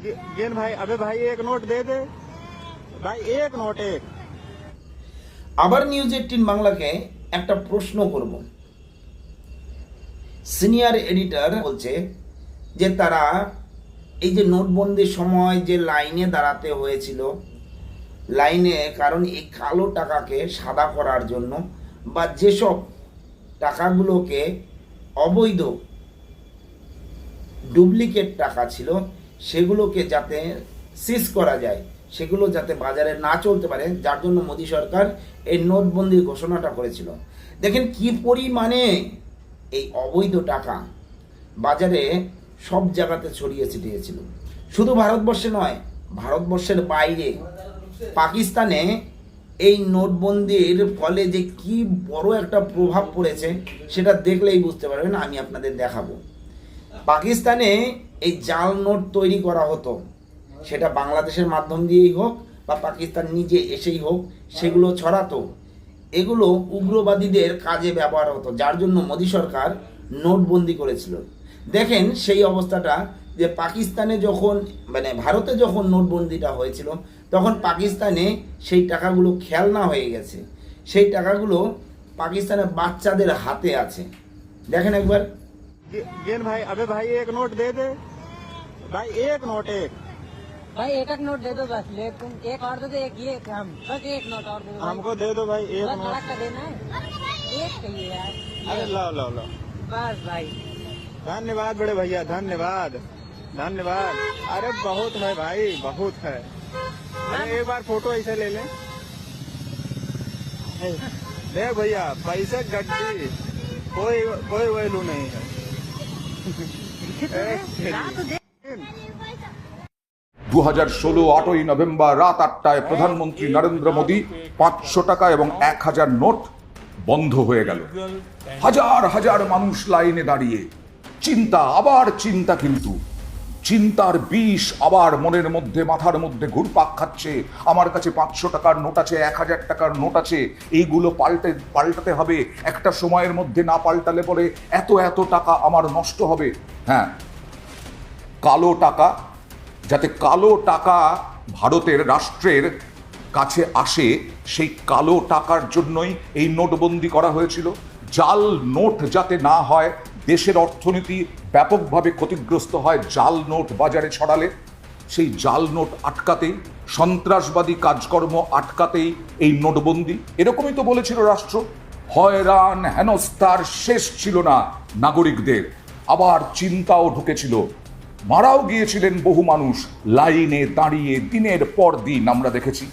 गे- gain भाई अबे भाई एक नोट दे दे भाई एक नोट एक আবার নিউজ এইটিন বাংলাকে একটা প্রশ্ন করব সিনিয়র এডিটর বলছে যে তারা এই যে নোটবন্দির সময় যে লাইনে দাঁড়াতে হয়েছিল লাইনে কারণ এই কালো টাকাকে সাদা করার জন্য বা যেসব টাকাগুলোকে অবৈধ ডুপ্লিকেট টাকা ছিল সেগুলোকে যাতে সিজ করা যায়, সেগুলো যাতে বাজারে না চলতে পারে, যার জন্য মোদী সরকার এই নোটবন্দির ঘোষণাটা করেছিল। দেখেন কি পরিমাণে এই অবৈধ টাকা বাজারে সব জায়গাতে ছড়িয়ে ছিটিয়েছিল। শুধু ভারতবর্ষে নয়, ভারতবর্ষের বাইরে, পাকিস্তানে এই নোটবন্দির ফলে যে কি বড় একটা প্রভাব পড়েছে, সেটা দেখলেই বুঝতে পারবেন, আমি আপনাদের দেখাবো। পাকিস্তানে এই জাল নোট তৈরি করা হতো। সেটা বাংলাদেশের মাধ্যম দিয়েই হোক বা পাকিস্তান নিজে এসেই হোক, সেগুলো ছড়াতো। এগুলো উগ্রবাদীদের কাজে ব্যবহার হতো, যার জন্য মোদী সরকার নোটবন্দি করেছিল। দেখেন সেই অবস্থাটা যে পাকিস্তানে যখন মানে ভারতে যখন নোটবন্দিটা হয়েছিল, তখন পাকিস্তানে সেই টাকাগুলো খেলনা হয়ে গেছে। সেই টাকাগুলো পাকিস্তানের বাচ্চাদের হাতে আছে। দেখেন একবার। गे- गेन भाई अबे भाई एक नोट दे दे। भाई एक नोट एक। भाई एक एक नोट दे दो बस ले तुम एक और दे दो एक ये हम। बस एक नोट और दे दो हमको दे दो भाई एक नोट। का देना है। एक चाहिए यार। अरे लो लो लो बस भाई। धन्यवाद बड़े भैया धन्यवाद। धन्यवाद। अरे बहुत है भाई बहुत है। अरे एक बार फ़ोटो ऐसे ले लें। देख भैया पैसे गड्डी कोई कोई वैल्यू नहीं है। দু হাজার ষোলো আটই নভেম্বর রাত আটটায় প্রধানমন্ত্রী নরেন্দ্র মোদী পাঁচশো টাকা এবং এক হাজার নোট বন্ধ হয়ে গেল। হাজার হাজার মানুষ লাইনে দাঁড়িয়ে। চিন্তা, আবার চিন্তা কিন্তু। চিন্তার বিষ আবার মনের মধ্যে, মাথার মধ্যে ঘুরপাক খাচ্ছে। আমার কাছে পাঁচশো টাকার নোট আছে, এক হাজার টাকার নোট আছে। এইগুলো পাল্টে, পাল্টাতে হবে। একটা সময়ের মধ্যে না পাল্টালে পরে এত এত টাকা আমার নষ্ট হবে। হ্যাঁ। কালো টাকা, যাতে কালো টাকা ভারতের রাষ্ট্রের কাছে আসে, সেই কালো টাকার জন্যই এই নোটবন্দি করা হয়েছিল। জাল নোট যাতে না হয় দেশের অর্থনীতি ব্যাপকভাবে ক্ষতিগ্রস্ত হয়, জাল নোট বাজারে ছড়ালে। সেই জাল নোট আটকাতেই, সন্ত্রাসবাদী কাজকর্ম আটকাতেই এই নোটবন্দি। এরকমই তো বলেছিল রাষ্ট্র। হয়রান, হেনস্থার শেষ ছিল না নাগরিকদের। আবার চিন্তাও ঢুকেছিল। মারাও গিয়েছিলেন বহু মানুষ। লাইনে দাঁড়িয়ে দিনের পর দিন আমরা দেখেছি।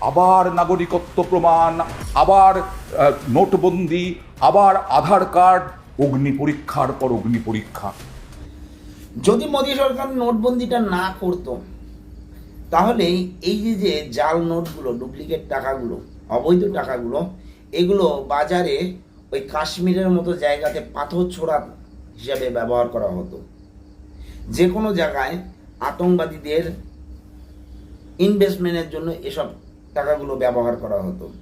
আবার নাগরিকত্ব প্রমাণ, আবার নোটবন্দি, আবার আধার কার্ড অগ্নি পরীক্ষার পর অগ্নি পরীক্ষা। যদি মোদী সরকার নোটবন্দিটা না করতো, তাহলে এই যে যে জাল নোটগুলো, ডুপ্লিকেট টাকাগুলো, অবৈধ টাকাগুলো, এগুলো বাজারে ওই কাশ্মীরের মতো জায়গাতে পাথর ছোড়া হিসাবে ব্যবহার করা হতো। যে কোনো জায়গায় আতঙ্কবাদীদের ইনভেস্টমেন্টের জন্য এসব টাকাগুলো ব্যবহার করা হতো।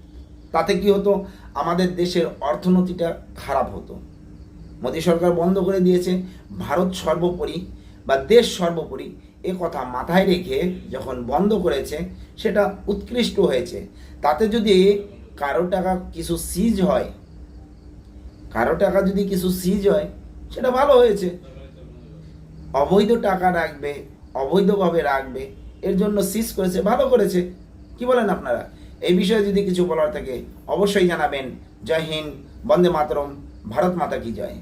তাতে কি হতো? আমাদের দেশের অর্থনীতিটা খারাপ হতো। মোদী সরকার বন্ধ করে দিয়েছে, ভারত সর্বোপরি বা দেশ সর্বোপরি এ কথা মাথায় রেখে যখন বন্ধ করেছে, সেটা উৎকৃষ্ট হয়েছে। তাতে যদি কারও টাকা কিছু সিজ হয়, কারও টাকা যদি কিছু সিজ হয়, সেটা ভালো হয়েছে। অবৈধ টাকা রাখবে, অবৈধভাবে রাখবে, এর জন্য সিজ করেছে, ভালো করেছে। কি বলেন আপনারা? এই বিষয়ে যদি কিছু বলার থাকে, অবশ্যই জানাবেন। জয় হিন্দ, বন্দে মাতরম। ভারত মাতা কি জয়